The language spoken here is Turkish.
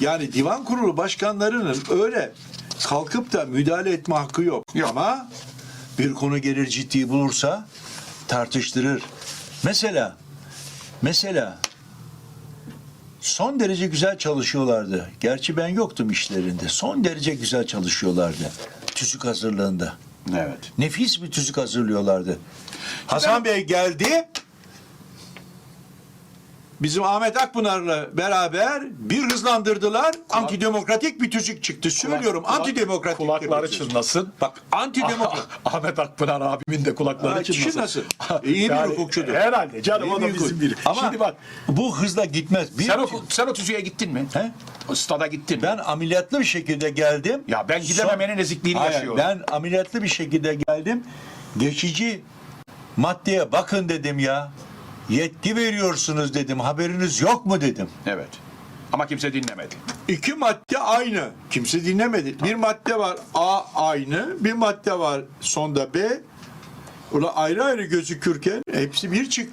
Yani divan kurulu başkanlarının öyle kalkıp da müdahale etme hakkı yok. Yok. Ama bir konu gelir ciddi bulursa tartıştırır. Mesela mesela son derece güzel çalışıyorlardı. Gerçi ben yoktum işlerinde. Son derece güzel çalışıyorlardı. Tüzük hazırlığında. Evet. Nefis bir tüzük hazırlıyorlardı. Hasan Bey geldi. Bizim Ahmet Akpınar'la beraber bir hızlandırdılar. Antidemokratik bir tüzük çıktı. Söylüyorum Kulak- antidemokratik. Kulakları çınlasın. Bak antidemokratik. Ahmet Akpınar abimin de kulakları Ha, çınlasın. çınlasın. İyi bir hukukçudur. Herhalde canım o da bizim biri. Ama Şimdi bak bu hızla gitmez. Bir, sen o, sen o tüzüğe gittin mi? He? O stada gittin mi? ben ameliyatlı bir şekilde geldim. Ya ben gidememenin ezikliğini Hayır, yaşıyorum. Ben ameliyatlı bir şekilde geldim. Geçici maddeye bakın dedim ya. Yetki veriyorsunuz dedim. Haberiniz yok mu dedim. Evet. Ama kimse dinlemedi. İki madde aynı. Kimse dinlemedi. Bir madde var A aynı. Bir madde var sonda B. Ulan ayrı ayrı gözükürken hepsi bir çıktı.